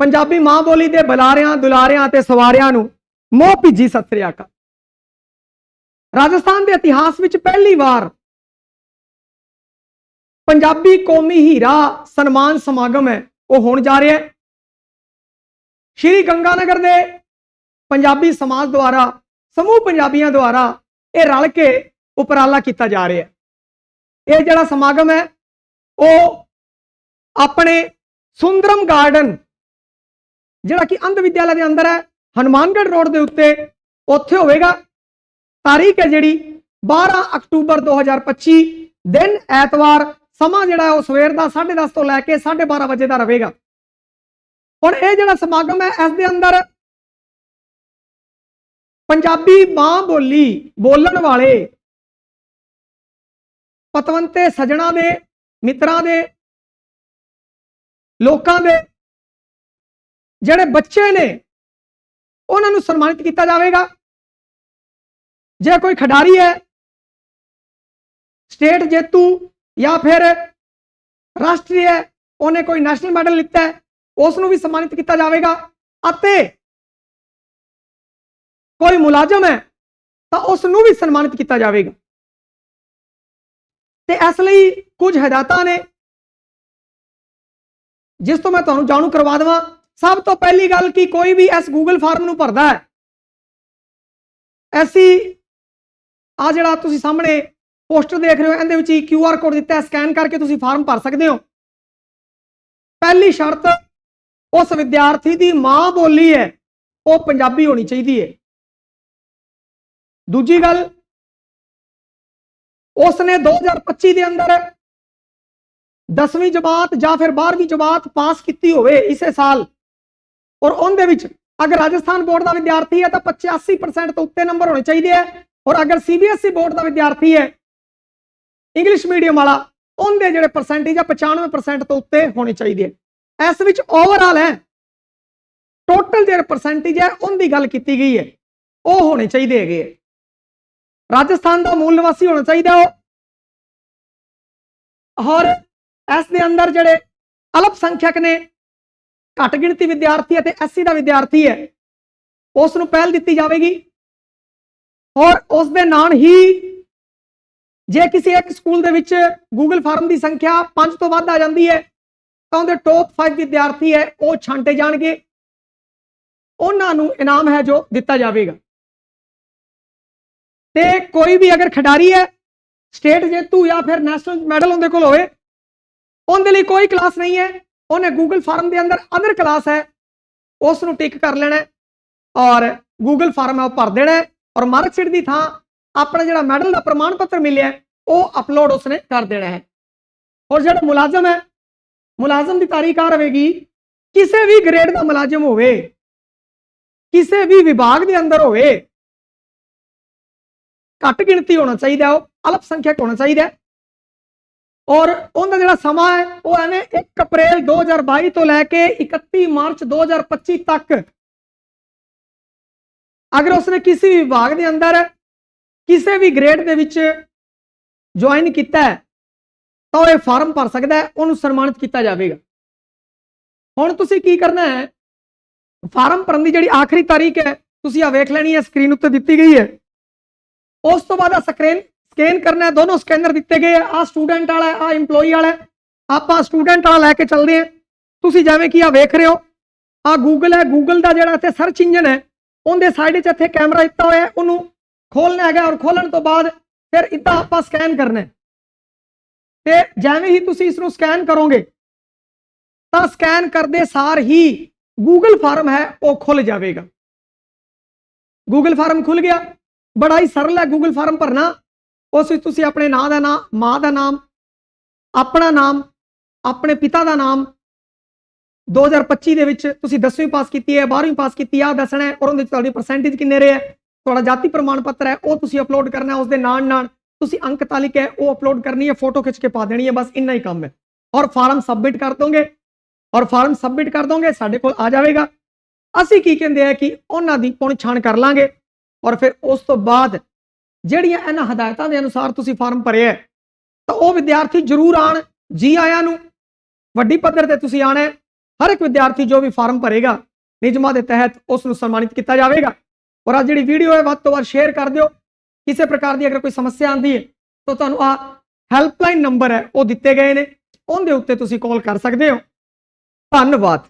ਪੰਜਾਬੀ ਮਾਂ ਬੋਲੀ ਦੇ ਬੁਲਾਰਿਆਂ, ਦੁਲਾਰਿਆਂ ਤੇ ਸਵਾਰਿਆਂ ਨੂੰ ਮੋਹ ਭਿੱਜੀ, ਸਤਿ ਸ੍ਰੀ ਅਕਾਲ। ਰਾਜਸਥਾਨ ਦੇ ਇਤਿਹਾਸ ਵਿੱਚ ਪਹਿਲੀ ਵਾਰ ਪੰਜਾਬੀ ਕੌਮੀ ਹੀਰਾ ਸਨਮਾਨ ਸਮਾਗਮ ਹੈ, ਉਹ ਹੋਣ ਜਾ ਰਿਹਾ ਹੈ। ਸ਼੍ਰੀ ਗੰਗਾਨਗਰ ਦੇ ਪੰਜਾਬੀ ਸਮਾਜ ਦੁਆਰਾ, ਸਮੂਹ ਪੰਜਾਬੀਆਂ ਦੁਆਰਾ ਇਹ ਰਲ ਕੇ ਉਪਰਾਲਾ ਕੀਤਾ ਜਾ ਰਿਹਾ ਹੈ। ਇਹ ਜਿਹੜਾ ਸਮਾਗਮ ਹੈ, ਉਹ ਆਪਣੇ ਸੁੰਦਰਮ ਗਾਰਡਨ ਜਿਹੜਾ ਕਿ ਅੰਧ ਵਿਦਿਆਲਾ ਦੇ ਅੰਦਰ ਹੈ, ਹਨੂਮਾਨਗੜ੍ਹ ਰੋਡ ਦੇ ਉੱਤੇ, ਉੱਥੇ ਹੋਵੇਗਾ। ਤਾਰੀਖ ਹੈ ਜਿਹੜੀ 12 ਅਕਤੂਬਰ 2025 ਦਿਨ ਐਤਵਾਰ, ਸਮਾਂ ਜਿਹੜਾ ਹੈ ਉਹ ਸਵੇਰ ਦਾ 10:30 ਤੋਂ ਲੈ ਕੇ 12:30 ਵਜੇ ਦਾ ਰਹੇਗਾ। ਹੁਣ ਇਹ ਜਿਹੜਾ ਸਮਾਗਮ ਹੈ, ਇਸ ਦੇ ਅੰਦਰ ਪੰਜਾਬੀ ਮਾਂ ਬੋਲੀ ਬੋਲਣ ਵਾਲੇ ਪਤਵੰਤੇ ਸਜਣਾ ਦੇ, ਮਿੱਤਰਾਂ ਦੇ, ਲੋਕਾਂ ਦੇ ਜਿਹੜੇ ਬੱਚੇ ਨੇ, ਉਹਨਾਂ ਨੂੰ ਸਨਮਾਨਿਤ ਕੀਤਾ ਜਾਵੇਗਾ। ਜੇ ਕੋਈ ਖਿਡਾਰੀ ਹੈ, ਸਟੇਟ ਜੇਤੂ ਜਾਂ ਫਿਰ ਰਾਸ਼ਟਰੀ ਹੈ, ਉਹਨੇ ਕੋਈ ਨੈਸ਼ਨਲ ਮੈਡਲ ਲਿੱਤਾ ਹੈ ਉਸ ਨੂੰ ਵੀ ਸਨਮਾਨਿਤ ਕੀਤਾ ਜਾਵੇਗਾ ਅਤੇ ਕੋਈ ਮੁਲਾਜ਼ਮ ਹੈ, ਤਾਂ ਉਸ ਨੂੰ ਵੀ ਸਨਮਾਨਿਤ ਕੀਤਾ ਜਾਵੇਗਾ। ਤੇ ਇਸ ਲਈ ਕੁਝ ਹਦਾਇਤਾਂ ਨੇ, ਜਿਸ ਤੋਂ ਮੈਂ ਤੁਹਾਨੂੰ ਜਾਣੂ ਕਰਵਾ ਦਵਾਂ। ਸਭ ਤੋਂ ਪਹਿਲੀ ਗੱਲ ਕਿ, ਕੋਈ ਵੀ ਇਸ ਗੂਗਲ ਫਾਰਮ ਨੂੰ ਭਰਦਾ ਹੈ। ਐਸੀ ਆ ਜਿਹੜਾ ਤੁਸੀਂ ਸਾਹਮਣੇ ਪੋਸਟਰ ਦੇਖ ਰਹੇ ਹੋ, ਇਹਦੇ ਵਿੱਚ ਹੀ ਕਿਊ ਆਰ ਕੋਡ ਦਿੱਤਾ ਹੈ ਸਕੈਨ ਕਰਕੇ ਤੁਸੀਂ ਫਾਰਮ ਭਰ ਸਕਦੇ ਹੋ। ਪਹਿਲੀ ਸ਼ਰਤ, ਉਸ ਵਿਦਿਆਰਥੀ ਦੀ ਮਾਂ ਬੋਲੀ ਹੈ, ਉਹ ਪੰਜਾਬੀ ਹੋਣੀ ਚਾਹੀਦੀ ਹੈ। ਦੂਜੀ ਗੱਲ ਉਸ ਨੇ 2025 ਦੇ ਅੰਦਰ 10ਵੀਂ ਜਮਾਤ ਜਾਂ ਫਿਰ 12ਵੀਂ ਜਮਾਤ ਪਾਸ ਕੀਤੀ ਹੋਵੇ, ਇਸੇ ਸਾਲ। ਔਰ ਉਹਦੇ ਵਿੱਚ ਅਗਰ ਰਾਜਸਥਾਨ ਬੋਰਡ ਦਾ ਵਿਦਿਆਰਥੀ ਹੈ ਤਾਂ 85% ਤੋਂ ਉੱਤੇ ਨੰਬਰ ਹੋਣੇ ਚਾਹੀਦੇ ਹੈ ਔਰ ਅਗਰ ਸੀਬੀਐਸਈ ਬੋਰਡ ਦਾ ਵਿਦਿਆਰਥੀ ਹੈ ਇੰਗਲਿਸ਼ ਮੀਡੀਅਮ ਵਾਲਾ, ਉਹਦੇ ਜਿਹੜੇ ਪਰਸੈਂਟੇਜ ਆ 95% ਤੋਂ ਉੱਤੇ ਹੋਣੇ ਚਾਹੀਦੇ ਹੈ ਇਸ ਵਿੱਚ ਓਵਰਆਲ ਹੈ ਟੋਟਲ ਜਿਹੜੇ ਪਰਸੈਂਟੇਜ ਹੈ, ਉਹਦੀ ਗੱਲ ਕੀਤੀ ਗਈ ਹੈ, ਉਹ ਹੋਣੇ ਚਾਹੀਦੇ ਹੈਗੇ ਹੈ। ਰਾਜਸਥਾਨ ਦਾ ਮੂਲ ਨਿਵਾਸੀ ਹੋਣਾ ਚਾਹੀਦਾ ਉਹ। ਔਰ ਇਸ ਦੇ ਅੰਦਰ ਜਿਹੜੇ ਅਲਪ ਸੰਖਿਅਕ ਨੇ ਘੱਟ ਗਿਣਤੀ ਵਿਦਿਆਰਥੀ ਅਤੇ ਐਸਸੀ ਦਾ ਵਿਦਿਆਰਥੀ ਹੈ। ਉਸ ਨੂੰ ਪਹਿਲ ਦਿੱਤੀ ਜਾਵੇਗੀ। ਔਰ ਉਸ ਦੇ ਨਾਲ ਹੀ ਜੇ ਕਿਸੇ ਇੱਕ ਸਕੂਲ ਦੇ ਵਿੱਚ ਗੂਗਲ ਫਾਰਮ ਦੀ ਸੰਖਿਆ 5 ਤੋਂ ਵੱਧ ਆ ਜਾਂਦੀ ਹੈ, ਤਾਂ ਉਹਦੇ ਟੌਪ 5 ਵਿਦਿਆਰਥੀ ਹੈ, ਉਹ ਛਾਂਟੇ ਜਾਣਗੇ। ਉਹਨਾਂ ਨੂੰ ਇਨਾਮ ਹੈ ਜੋ ਦਿੱਤਾ ਜਾਵੇਗਾ। ਤੇ ਕੋਈ ਵੀ ਅਗਰ ਖਿਡਾਰੀ ਹੈ, ਸਟੇਟ ਜੇਤੂ ਜਾਂ ਫਿਰ ਨੈਸ਼ਨਲ ਮੈਡਲ ਉਹਦੇ ਕੋਲ ਹੋਵੇ, ਉਹਦੇ ਲਈ ਕੋਈ ਕਲਾਸ ਨਹੀਂ ਹੈ। ਉਹਨੇ ਗੂਗਲ ਫਾਰਮ ਦੇ ਅੰਦਰ ਅਦਰ ਕਲਾਸ ਹੈ ਉਸ ਨੂੰ ਟਿਕ ਕਰ ਲੈਣਾ ਹੈ ਔਰ ਗੂਗਲ ਫਾਰਮ ਹੈ ਉਹ ਭਰ ਦੇਣਾ ਹੈ ਔਰ ਮਾਰਕਸ਼ੀਟ ਦੀ ਥਾਂ ਆਪਣਾ ਜਿਹੜਾ ਮੈਡਲ ਦਾ ਪ੍ਰਮਾਣ ਪੱਤਰ ਮਿਲਿਆ ਹੈ, ਉਹ ਅਪਲੋਡ ਉਸਨੇ ਕਰ ਦੇਣਾ ਹੈ ਔਰ ਜਿਹੜਾ ਮੁਲਾਜ਼ਮ ਹੈ ਮੁਲਾਜ਼ਮ ਦੀ ਤਾਰੀਖ ਆ ਰਹੇਗੀ ਕਿਸੇ ਵੀ ਗ੍ਰੇਡ ਦਾ ਮੁਲਾਜ਼ਮ ਹੋਵੇ ਕਿਸੇ ਵੀ ਵਿਭਾਗ ਦੇ ਅੰਦਰ ਹੋਵੇ ਘੱਟ ਗਿਣਤੀ ਹੋਣਾ ਚਾਹੀਦਾ ਹੈ, ਉਹ ਅਲਪ ਸੰਖਿਅਕ ਹੋਣਾ ਚਾਹੀਦਾ ਹੈ ਔਰ ਉਹਦਾ ਜਿਹੜਾ ਸਮਾਂ ਹੈ, ਉਹ ਐਵੇਂ 1 ਅਪ੍ਰੈਲ 2022 ਤੋਂ ਲੈ ਕੇ 31 ਮਾਰਚ 2025 ਤੱਕ। ਅਗਰ ਉਸਨੇ ਕਿਸੇ ਵੀ ਵਿਭਾਗ ਦੇ ਅੰਦਰ ਕਿਸੇ ਵੀ ਗ੍ਰੇਡ ਦੇ ਵਿੱਚ ਜੁਆਇਨ ਕੀਤਾ ਹੈ, ਤਾਂ ਉਹ ਇਹ ਫਾਰਮ ਭਰ ਸਕਦਾ ਹੈ, ਉਹਨੂੰ ਸਨਮਾਨਿਤ ਕੀਤਾ ਜਾਵੇਗਾ। ਹੁਣ ਤੁਸੀਂ ਕੀ ਕਰਨਾ ਹੈ? ਫਾਰਮ ਭਰਨ ਦੀ ਜਿਹੜੀ ਆਖਰੀ ਤਾਰੀਖ ਹੈ, ਤੁਸੀਂ ਆ ਵੇਖ ਲੈਣੀ ਹੈ ਸਕਰੀਨ ਉੱਤੇ ਦਿੱਤੀ ਗਈ ਹੈ। ਉਸ ਤੋਂ ਬਾਅਦ ਆ ਸਕਰੀਨ ਸਕੈਨ ਕਰਨਾ ਹੈ, ਦੋਨੋਂ ਸਕੈਨਰ ਦਿੱਤੇ ਗਏ ਆ ਆ ਸਟੂਡੈਂਟ ਵਾਲਾ ਆ EMPLOYEE ਵਾਲਾ ਹੈ। ਆਪਾਂ ਸਟੂਡੈਂਟ ਵਾਲਾ ਲੈ ਕੇ ਚੱਲਦੇ ਹਾਂ। ਤੁਸੀਂ ਜਿਵੇਂ ਕਿ ਆ ਵੇਖ ਰਹੇ ਹੋ ਆ ਗੂਗਲ ਹੈ ਗੂਗਲ ਦਾ ਜਿਹੜਾ ਇੱਥੇ ਸਰਚ ਇੰਜਨ ਹੈ, ਉਹਦੇ ਸਾਈਡ 'ਚ ਇੱਥੇ ਕੈਮਰਾ ਦਿੱਤਾ ਹੋਇਆ ਉਹਨੂੰ ਖੋਲਣਾ ਹੈਗਾ ਔਰ ਖੋਲਣ ਤੋਂ ਬਾਅਦ ਫਿਰ ਇੱਦਾਂ ਆਪਾਂ ਸਕੈਨ ਕਰਨਾ ਹੈ। ਤੇ ਜਿਵੇਂ ਹੀ ਤੁਸੀਂ ਇਸ ਨੂੰ ਸਕੈਨ ਕਰੋਗੇ, ਤਾਂ ਸਕੈਨ ਕਰਦੇ ਸਾਰ ਹੀ ਗੂਗਲ ਫਾਰਮ ਹੈ, ਉਹ ਖੁੱਲ ਜਾਵੇਗਾ। ਗੂਗਲ ਫਾਰਮ ਖੁੱਲ ਗਿਆ, ਬੜਾ ਹੀ ਸਰਲ ਹੈ ਗੂਗਲ ਫਾਰਮ ਭਰਨਾ। ਉਸ ਵਿੱਚ ਤੁਸੀਂ ਆਪਣੇ ਨਾਂ ਦਾ ਨਾਮ ਮਾਂ ਦਾ ਨਾਮ, ਆਪਣਾ ਨਾਮ, ਆਪਣੇ ਪਿਤਾ ਦਾ ਨਾਮ 2025 ਦੇ ਵਿੱਚ ਤੁਸੀਂ 10ਵੀਂ ਪਾਸ ਕੀਤੀ ਹੈ 12ਵੀਂ ਪਾਸ ਕੀਤੀ ਆ ਦੱਸਣਾ ਹੈ ਔਰ ਉਹਦੇ ਵਿੱਚ ਤੁਹਾਡੀ ਪਰਸੈਂਟੇਜ ਕਿੰਨੇ ਰਹੇ ਹੈ? ਤੁਹਾਡਾ ਜਾਤੀ ਪ੍ਰਮਾਣ ਪੱਤਰ ਹੈ, ਉਹ ਤੁਸੀਂ ਅਪਲੋਡ ਕਰਨਾ ਹੈ ਉਸ ਦੇ ਨਾਲ ਨਾਲ ਤੁਸੀਂ ਅੰਕ ਤਾਲਿਕ ਹੈ, ਉਹ ਅਪਲੋਡ ਕਰਨੀ ਹੈ ਫੋਟੋ ਖਿੱਚ ਕੇ ਪਾ ਦੇਣੀ ਹੈ, ਬਸ ਇੰਨਾ ਹੀ ਕੰਮ ਹੈ। ਔਰ ਫਾਰਮ ਸਬਮਿਟ ਕਰ ਦੋਗੇ, ਔਰ ਫਾਰਮ ਸਬਮਿਟ ਕਰ ਦੋਗੇ, ਸਾਡੇ ਕੋਲ ਆ ਜਾਵੇਗਾ। ਅਸੀਂ ਕੀ ਕਹਿੰਦੇ ਆ ਕਿ ਉਹਨਾਂ ਦੀ ਪੁਣ ਕਰ ਲਾਂਗੇ, ਔਰ ਫਿਰ ਉਸ ਤੋਂ ਬਾਅਦ ਜਿਹੜੀਆਂ ਇਹਨਾਂ ਹਦਾਇਤਾਂ ਦੇ ਅਨੁਸਾਰ ਤੁਸੀਂ ਫਾਰਮ ਭਰਿਆ ਹੈ, ਤਾਂ ਉਹ ਵਿਦਿਆਰਥੀ ਜ਼ਰੂਰ ਆਣ ਜੀ ਆਇਆਂ ਨੂੰ। ਵੱਡੀ ਪੱਧਰ ਤੇ ਤੁਸੀਂ ਆਣਾ ਹਰ ਇੱਕ ਵਿਦਿਆਰਥੀ ਜੋ ਵੀ ਫਾਰਮ ਭਰੇਗਾ ਨਿਯਮਾਂ ਦੇ ਤਹਿਤ ਉਸ ਨੂੰ ਸਨਮਾਨਿਤ ਕੀਤਾ ਜਾਵੇਗਾ। ਔਰ ਆ ਜਿਹੜੀ ਵੀਡੀਓ ਹੈ ਵੱਧ ਤੋਂ ਵੱਧ ਸ਼ੇਅਰ ਕਰ ਦਿਓ। ਕਿਸੇ ਪ੍ਰਕਾਰ ਦੀ ਅਗਰ ਕੋਈ ਸਮੱਸਿਆ ਆਂਦੀ ਹੈ ਤਾਂ ਤੁਹਾਨੂੰ ਆ ਹੈਲਪਲਾਈਨ ਨੰਬਰ ਹੈ ਉਹ ਦਿੱਤੇ ਗਏ ਨੇ। ਉਹਦੇ ਉੱਤੇ ਤੁਸੀਂ ਕਾਲ ਕਰ ਸਕਦੇ ਹੋ। ਧੰਨਵਾਦ।